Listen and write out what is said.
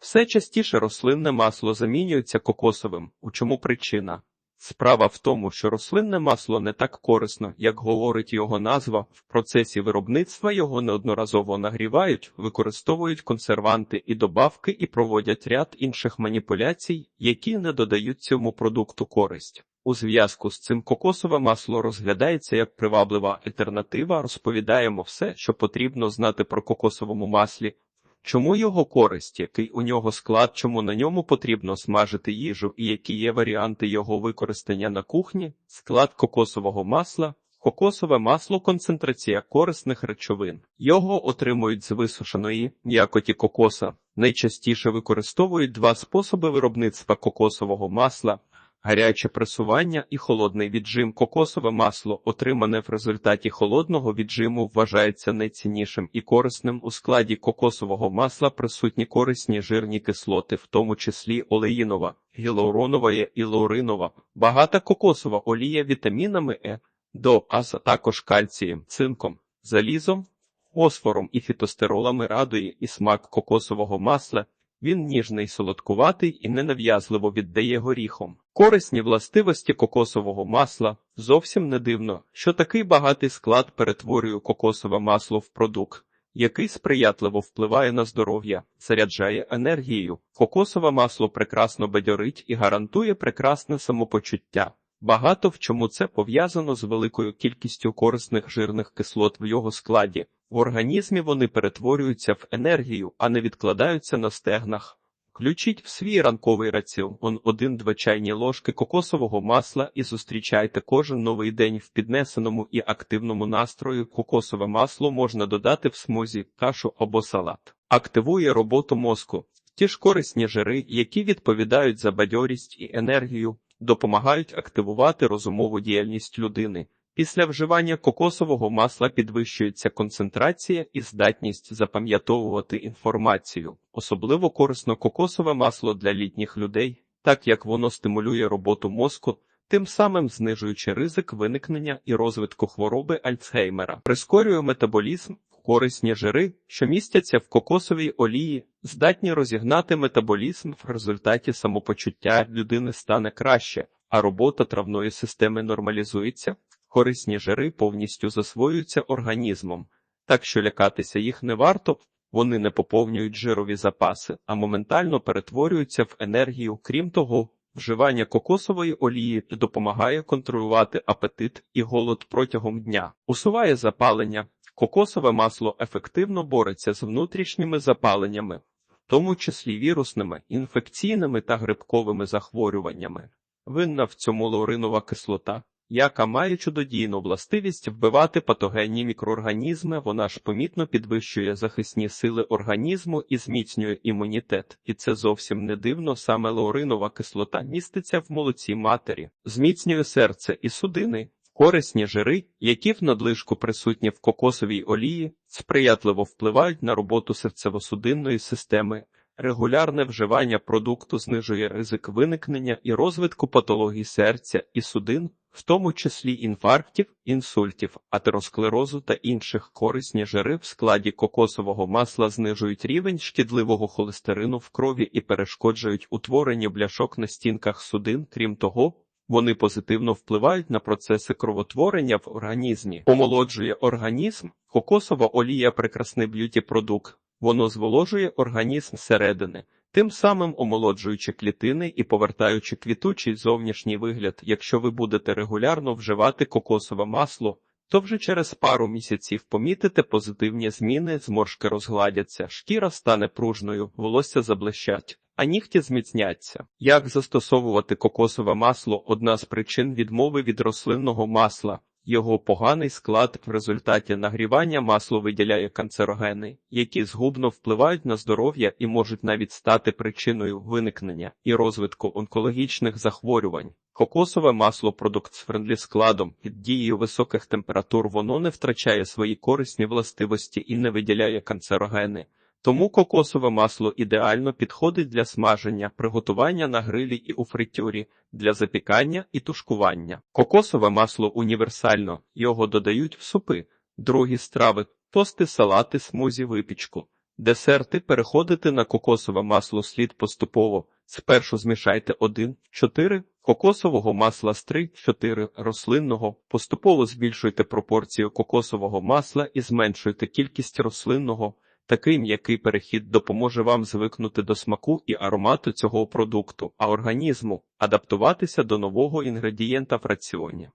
Все частіше рослинне масло замінюється кокосовим. У чому причина? Справа в тому, що рослинне масло не так корисно, як говорить його назва. В процесі виробництва його неодноразово нагрівають, використовують консерванти і добавки і проводять ряд інших маніпуляцій, які не додають цьому продукту користь. У зв'язку з цим кокосове масло розглядається як приваблива альтернатива. Розповідаємо все, що потрібно знати про кокосовому маслі. Чому його користь, який у нього склад, чому на ньому потрібно смажити їжу і які є варіанти його використання на кухні, склад кокосового масла, кокосове масло концентрація корисних речовин. Його отримують з висушеної м'якоті кокоса. Найчастіше використовують два способи виробництва кокосового масла. Гаряче пресування і холодний віджим. Кокосове масло, отримане в результаті холодного віджиму, вважається найціннішим і корисним. У складі кокосового масла присутні корисні жирні кислоти, в тому числі олеїнова, гіалуронова і лауринова, багата кокосова олія вітамінами Е, до а також кальцієм, цинком, залізом, фосфором і фітостеролами радує і смак кокосового масла. Він ніжний, солодкуватий і ненав'язливо віддає горіхом. Корисні властивості кокосового масла зовсім не дивно, що такий багатий склад перетворює кокосове масло в продукт, який сприятливо впливає на здоров'я, заряджає енергією. Кокосове масло прекрасно бадьорить і гарантує прекрасне самопочуття. Багато в чому це пов'язано з великою кількістю корисних жирних кислот в його складі. В організмі вони перетворюються в енергію, а не відкладаються на стегнах. Включіть в свій ранковий раціон один-два чайні ложки кокосового масла і зустрічайте кожен новий день в піднесеному і активному настрою. Кокосове масло можна додати в смузі, кашу або салат. Активує роботу мозку. Ті ж корисні жири, які відповідають за бадьорість і енергію, допомагають активувати розумову діяльність людини. Після вживання кокосового масла підвищується концентрація і здатність запам'ятовувати інформацію. Особливо корисно кокосове масло для літніх людей, так як воно стимулює роботу мозку, тим самим знижуючи ризик виникнення і розвитку хвороби Альцгеймера, прискорює метаболізм. Корисні жири, що містяться в кокосовій олії, здатні розігнати метаболізм в результаті самопочуття людини стане краще, а робота травної системи нормалізується. Корисні жири повністю засвоюються організмом, так що лякатися їх не варто, вони не поповнюють жирові запаси, а моментально перетворюються в енергію. Крім того, вживання кокосової олії допомагає контролювати апетит і голод протягом дня, усуває запалення. Кокосове масло ефективно бореться з внутрішніми запаленнями, в тому числі вірусними, інфекційними та грибковими захворюваннями. Винна в цьому лауринова кислота яка має чудодійну властивість вбивати патогенні мікроорганізми, вона ж помітно підвищує захисні сили організму і зміцнює імунітет. І це зовсім не дивно, саме лауринова кислота міститься в молоці матері, зміцнює серце і судини. Корисні жири, які в надлишку присутні в кокосовій олії, сприятливо впливають на роботу серцево-судинної системи. Регулярне вживання продукту знижує ризик виникнення і розвитку патологій серця і судин, в тому числі інфарктів, інсультів, атеросклерозу та інших корисні жири в складі кокосового масла знижують рівень шкідливого холестерину в крові і перешкоджують утворення бляшок на стінках судин. Крім того, вони позитивно впливають на процеси кровотворення в організмі, помолоджує організм, кокосова олія прекрасний б'юті продукт. Воно зволожує організм зсередини, тим самим омолоджуючи клітини і повертаючи квітучий зовнішній вигляд. Якщо ви будете регулярно вживати кокосове масло, то вже через пару місяців помітите позитивні зміни, зморшки розгладяться, шкіра стане пружною, волосся заблищать, а нігті зміцняться. Як застосовувати кокосове масло одна з причин відмови від рослинного масла. Його поганий склад в результаті нагрівання масло виділяє канцерогени, які згубно впливають на здоров'я і можуть навіть стати причиною виникнення і розвитку онкологічних захворювань. Кокосове масло продукт з френдлі складом під дією високих температур воно не втрачає свої корисні властивості і не виділяє канцерогени. Тому кокосове масло ідеально підходить для смаження, приготування на грилі і у фритюрі, для запікання і тушкування. Кокосове масло універсально, його додають в супи, другі страви, тости, салати, смузі, випічку. Десерти переходити на кокосове масло слід поступово. Спершу змішайте 1-4 кокосового масла з 3-4 рослинного. Поступово збільшуйте пропорцію кокосового масла і зменшуйте кількість рослинного. Такий м'який перехід допоможе вам звикнути до смаку і аромату цього продукту, а організму адаптуватися до нового інгредієнта в раціоні.